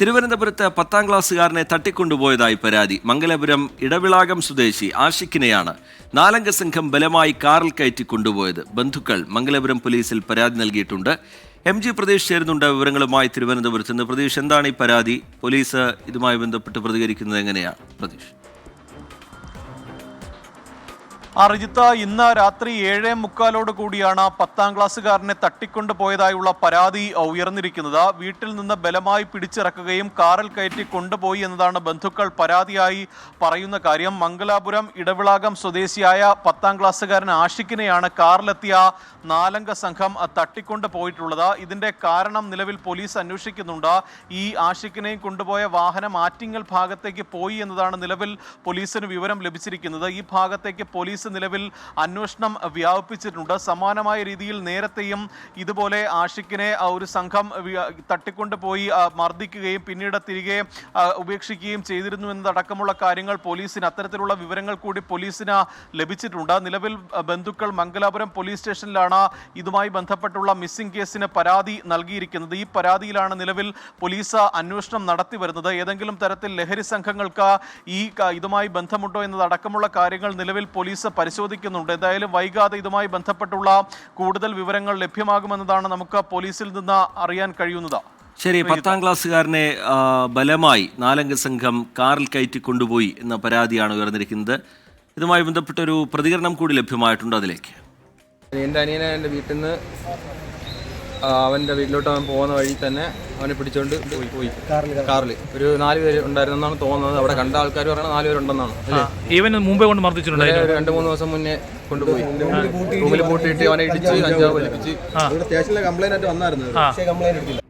തിരുവനന്തപുരത്ത് പത്താം ക്ലാസ്സുകാരനെ തട്ടിക്കൊണ്ടുപോയതായി പരാതി. മംഗലപുരം ഇടവിളാകം സ്വദേശി ആഷിഖിനെയാണ് നാലംഗ സംഘം ബലമായി കാറിൽ കയറ്റി കൊണ്ടുപോയത്. ബന്ധുക്കൾ മംഗലപുരം പോലീസിൽ പരാതി നൽകിയിട്ടുണ്ട്. എം ജി പ്രതീഷ് ചേരുന്നുണ്ട് വിവരങ്ങളുമായി തിരുവനന്തപുരത്ത് നിന്ന്. പ്രതീഷ് എന്താണ് ഈ പരാതി? പോലീസ് ഇതുമായി ബന്ധപ്പെട്ട് പ്രതികരിക്കുന്നത് എങ്ങനെയാണ്? പ്രതീഷ്. ആ റിജിത്ത് ഇന്ന് രാത്രി ഏഴേ മുക്കാലോട് കൂടിയാണ് പത്താം ക്ലാസ്സുകാരനെ തട്ടിക്കൊണ്ടു പോയതായുള്ള പരാതി ഉയർന്നിരിക്കുന്നത്. വീട്ടിൽ നിന്ന് ബലമായി പിടിച്ചിറക്കുകയും കാറിൽ കയറ്റി കൊണ്ടുപോയി എന്നതാണ് ബന്ധുക്കൾ പരാതിയായി പറയുന്ന കാര്യം. മംഗലാപുരം ഇടവിളാകം സ്വദേശിയായ പത്താം ക്ലാസ്സുകാരൻ ആഷിക്കിനെയാണ് കാറിലെത്തിയ നാലംഗ സംഘം തട്ടിക്കൊണ്ട് പോയിട്ടുള്ളത്. ഇതിന്റെ കാരണം നിലവിൽ പോലീസ് അന്വേഷിക്കുന്നുണ്ട്. ഈ ആഷിക്കിനെയും കൊണ്ടുപോയ വാഹനം ആറ്റിങ്ങൽ ഭാഗത്തേക്ക് പോയി എന്നതാണ് നിലവിൽ പോലീസിന് വിവരം ലഭിച്ചിരിക്കുന്നത്. ഈ ഭാഗത്തേക്ക് പോലീസ് നിലവിൽ അന്വേഷണം വ്യാപിപ്പിച്ചിട്ടുണ്ട്. സമാനമായ രീതിയിൽ നേരത്തെയും ഇതുപോലെ ആഷിഖിനെ ഒരു സംഘം തട്ടിക്കൊണ്ട് പോയി മർദ്ദിക്കുകയും പിന്നീട് തിരികെ ഉപേക്ഷിക്കുകയും ചെയ്തിരുന്നു എന്നതടക്കമുള്ള കാര്യങ്ങൾ പോലീസിന് അത്തരത്തിലുള്ള വിവരങ്ങൾ കൂടി പോലീസിന് ലഭിച്ചിട്ടുണ്ട്. നിലവിൽ ബന്ധുക്കൾ മംഗലാപുരം പോലീസ് സ്റ്റേഷനിലാണ് ഇതുമായി ബന്ധപ്പെട്ടുള്ള മിസ്സിംഗ് കേസിന് പരാതി നൽകിയിരിക്കുന്നത്. ഈ പരാതിയിലാണ് നിലവിൽ പോലീസ് അന്വേഷണം നടത്തി വരുന്നത്. ഏതെങ്കിലും തരത്തിൽ ലഹരി സംഘങ്ങൾക്ക് ഈ ഇതുമായി ബന്ധമുണ്ടോ എന്നതടക്കമുള്ള കാര്യങ്ങൾ നിലവിൽ പോലീസ് പരിശോധിക്കുന്നുണ്ട്. എന്തായാലും വൈകാതെ ഇതുമായി ബന്ധപ്പെട്ടുള്ള കൂടുതൽ വിവരങ്ങൾ ലഭ്യമാകുമെന്നതാണ് നമുക്ക് പോലീസിൽ നിന്ന് അറിയാൻ കഴിയുന്നത്. ശരി പത്താം ക്ലാസ്സുകാരനെ ബലമായി നാലംഗ സംഘം കാറിൽ കയറ്റി കൊണ്ടുപോയി എന്ന പരാതിയാണ് ഉയർന്നിരിക്കുന്നത്. ഇതുമായി ബന്ധപ്പെട്ട ഒരു പ്രതികരണം കൂടി ലഭ്യമായിട്ടുണ്ട് അതിലേക്ക്. എന്റെ അനിയനെ എന്റെ വീട്ടിൽ നിന്ന് അവന്റെ വീട്ടിലോട്ട് അവൻ പോകുന്ന വഴി തന്നെ അവനെ പിടിച്ചോണ്ട് പോയി പോയി. കാറിൽ ഒരു നാല് പേര് ഉണ്ടായിരുന്നെന്നാണ് തോന്നുന്നത്. അവിടെ കണ്ട ആൾക്കാർ പറയുന്നത് നാല് പേരുണ്ടെന്നാണ്. ഇവൻ ഇവന് മുമ്പേ കൊണ്ട് മർദ്ദിച്ചിട്ടുണ്ടായിരുന്നു ഒരു രണ്ട് മൂന്ന് ദിവസം മുന്നേ കൊണ്ടുപോയി. റൂമിൽ പൂട്ടിയിട്ട് അവനെ ഇടിച്ച് അഞ്ചാവ് വലിപ്പിച്ച് സ്റ്റേഷനിലെ കംപ്ലൈന്റ് ആയിട്ട് വന്നായിരുന്നു. കംപ്ലൈന്റ് ആ